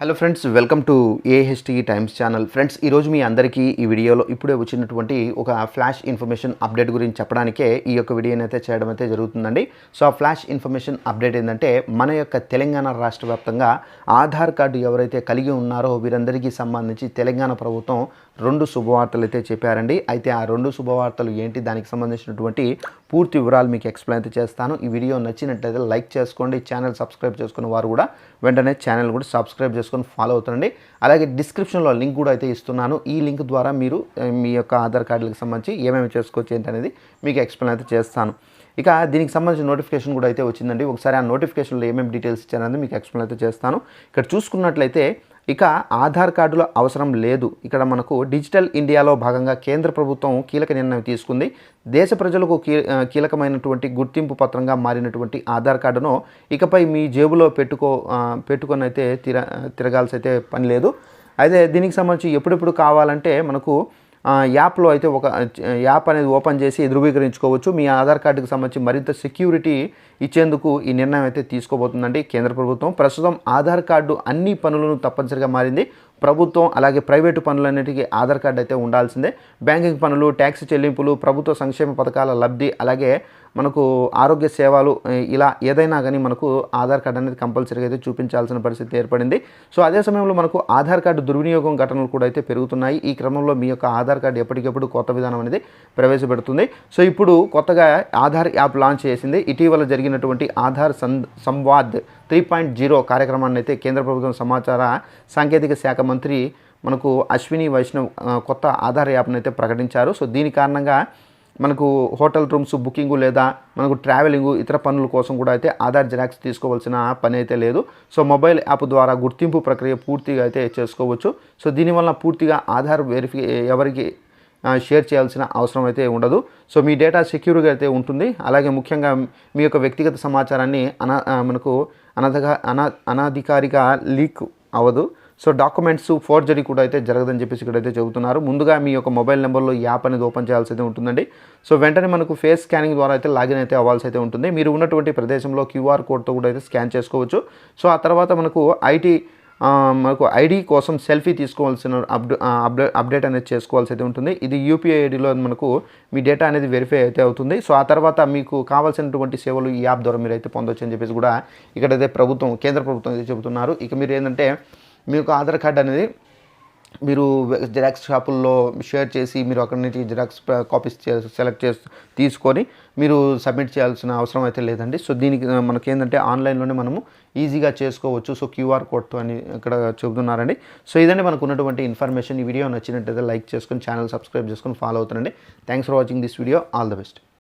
Hello friends welcome to AHT Times channel friends ఈరోజు మీ అందరికీ ఈ వీడియోలో ఇప్పుడే వచ్చినటువంటి ఒక ఫ్లాష్ ఇన్ఫర్మేషన్ అప్డేట్ గురించి చెప్పడానికే ఈ యొక్క వీడియోని అయితే చేయడం అయితే జరుగుతుందండి. సో ఆ ఫ్లాష్ ఇన్ఫర్మేషన్ అప్డేట్ ఏంటంటే మన యొక్క తెలంగాణ రాష్ట్ర వ్యాప్తంగా ఆధార్ కార్డు ఎవరైతే కలిగి ఉన్నారో వీరందరికీ సంబంధించి తెలంగాణ ప్రభుత్వం రెండు శుభవార్తలు అయితే చెప్పారండి. అయితే ఆ రెండు శుభవార్తలు ఏంటి దానికి సంబంధించినటువంటి పూర్తి వివరాలు మీకు ఎక్స్ప్లెయిన్ అయితే చేస్తాను. ఈ వీడియో నచ్చినట్లయితే లైక్ చేసుకోండి ఛానల్ సబ్స్క్రైబ్ చేసుకున్న వారు కూడా వెంటనే ఛానల్ కూడా సబ్స్క్రైబ్ చేసుకొని ఫాలో అవుతుండండి. అలాగే డిస్క్రిప్షన్లో లింక్ కూడా అయితే ఇస్తున్నాను. ఈ లింక్ ద్వారా మీరు మీ యొక్క ఆధార్ కార్డులకు సంబంధించి ఏమేమి చేసుకోవచ్చు ఏంటి అనేది మీకు ఎక్స్ప్లెయిన్ అయితే చేస్తాను. ఇక దీనికి సంబంధించిన నోటిఫికేషన్ కూడా అయితే వచ్చిందండి. ఒకసారి ఆ నోటిఫికేషన్లో ఏమేమి డీటెయిల్స్ ఇచ్చారనేది మీకు ఎక్స్ప్లెయిన్ అయితే చేస్తాను. ఇక్కడ చూసుకున్నట్లయితే ఇక ఆధార్ కార్డులో అవసరం లేదు. ఇక్కడ మనకు డిజిటల్ ఇండియాలో భాగంగా కేంద్ర ప్రభుత్వం కీలక నిర్ణయం తీసుకుంది. దేశ ప్రజలకు కీ కీలకమైనటువంటి గుర్తింపు పత్రంగా మారినటువంటి ఆధార్ కార్డును ఇకపై మీ జేబులో పెట్టుకో పెట్టుకొని అయితే తిర తిరగాల్సి అయితే పని లేదు. అయితే దీనికి సంబంధించి ఎప్పుడెప్పుడు కావాలంటే మనకు యాప్లో అయితే ఒక యాప్ అనేది ఓపెన్ చేసి ధృవీకరించుకోవచ్చు. మీ ఆధార్ కార్డుకు సంబంధించి మరింత సెక్యూరిటీ ఇచ్చేందుకు ఈ నిర్ణయం అయితే తీసుకోబోతుందండి కేంద్ర ప్రభుత్వం. ప్రస్తుతం ఆధార్ కార్డు అన్ని పనులను తప్పనిసరిగా మారింది. ప్రభుత్వం అలాగే ప్రైవేటు పనులన్నిటికీ ఆధార్ కార్డు అయితే ఉండాల్సిందే. బ్యాంకింగ్ పనులు ట్యాక్స్ చెల్లింపులు ప్రభుత్వ సంక్షేమ పథకాల లబ్ధి అలాగే మనకు ఆరోగ్య సేవలు ఇలా ఏదైనా కానీ మనకు ఆధార్ కార్డు అనేది కంపల్సరీగా అయితే చూపించాల్సిన పరిస్థితి ఏర్పడింది. సో అదే సమయంలో మనకు ఆధార్ కార్డు దుర్వినియోగం ఘటనలు కూడా అయితే పెరుగుతున్నాయి. ఈ క్రమంలో మీ యొక్క ఆధార్ కార్డు ఎప్పటికెప్పుడు కొత్త విధానం అనేది ప్రవేశపెడుతుంది. సో ఇప్పుడు కొత్తగా ఆధార్ యాప్ లాంచ్ చేసింది. ఇటీవల జరిగినటువంటి ఆధార్ సం సంవాద్ త్రీ పాయింట్ జీరో కార్యక్రమాన్ని అయితే కేంద్ర ప్రభుత్వం సమాచార సాంకేతిక శాఖ మంత్రి మనకు అశ్విని వైష్ణవ్ కొత్త ఆధార్ యాప్ను అయితే ప్రకటించారు. సో దీని కారణంగా మనకు హోటల్ రూమ్స్ బుకింగ్ లేదా మనకు ట్రావెలింగ్ ఇతర పనుల కోసం కూడా అయితే ఆధార్ జిరాక్స్ తీసుకోవాల్సిన పని అయితే లేదు. సో మొబైల్ యాప్ ద్వారా గుర్తింపు ప్రక్రియ పూర్తిగా అయితే చేసుకోవచ్చు. సో దీనివల్ల పూర్తిగా ఆధార్ వెరిఫి ఎవరికి షేర్ చేయాల్సిన అవసరం అయితే ఉండదు. సో మీ డేటా సెక్యూర్గా అయితే ఉంటుంది. అలాగే ముఖ్యంగా మీ యొక్క వ్యక్తిగత సమాచారాన్ని అనా మనకు అనధగా అనా అనధికారిక లీక్ అవ్వదు. సో డాక్యుమెంట్స్ ఫోర్జరీ కూడా అయితే జరగదని చెప్పేసి ఇక్కడైతే చెబుతున్నారు. ముందుగా మీ యొక్క మొబైల్ నెంబర్లో యాప్ అనేది ఓపెన్ చేయాల్సి అయితే ఉంటుందండి. సో వెంటనే మనకు ఫేస్ స్కానింగ్ ద్వారా అయితే లాగిన్ అయితే అవ్వాల్సి అయితే ఉంటుంది. మీరు ఉన్నటువంటి ప్రదేశంలో క్యూఆర్ కోడ్తో కూడా అయితే స్కాన్ చేసుకోవచ్చు. సో ఆ తర్వాత మనకు ఐటీ మనకు ఐడి కోసం సెల్ఫీ తీసుకోవాల్సిన అప్డే అప్డే అప్డేట్ అనేది చేసుకోవాల్సి అయితే ఉంటుంది. ఇది యూపీఐ ఐడిలో మనకు మీ డేటా అనేది వెరిఫై అయితే అవుతుంది. సో ఆ తర్వాత మీకు కావాల్సినటువంటి సేవలు ఈ యాప్ ద్వారా మీరు అయితే పొందొచ్చు అని చెప్పేసి కూడా ఇక్కడైతే ప్రభుత్వం కేంద్ర ప్రభుత్వం అయితే చెబుతున్నారు. ఇక మీరు ఏంటంటే మీకు ఆధార్ కార్డ్ అనేది మీరు జిరాక్స్ షాపుల్లో షేర్ చేసి మీరు అక్కడి నుంచి జిరాక్స్ కాపీస్ సెలెక్ట్ చేసి తీసుకొని మీరు సబ్మిట్ చేయాల్సిన అవసరం అయితే లేదండి. సో దీనికి మనకి ఏంటంటే ఆన్లైన్లోనే మనము ఈజీగా చేసుకోవచ్చు. సో క్యూఆర్ కోడ్తో అని ఇక్కడ చెబుతున్నారండి. సో ఇదండి మనకు ఉన్నటువంటి ఇన్ఫర్మేషన్. ఈ వీడియో నచ్చినట్టయితే లైక్ చేసుకొని ఛానల్ సబ్స్క్రైబ్ చేసుకొని ఫాలో అవుతానండి. Thanks for watching this video. All the best.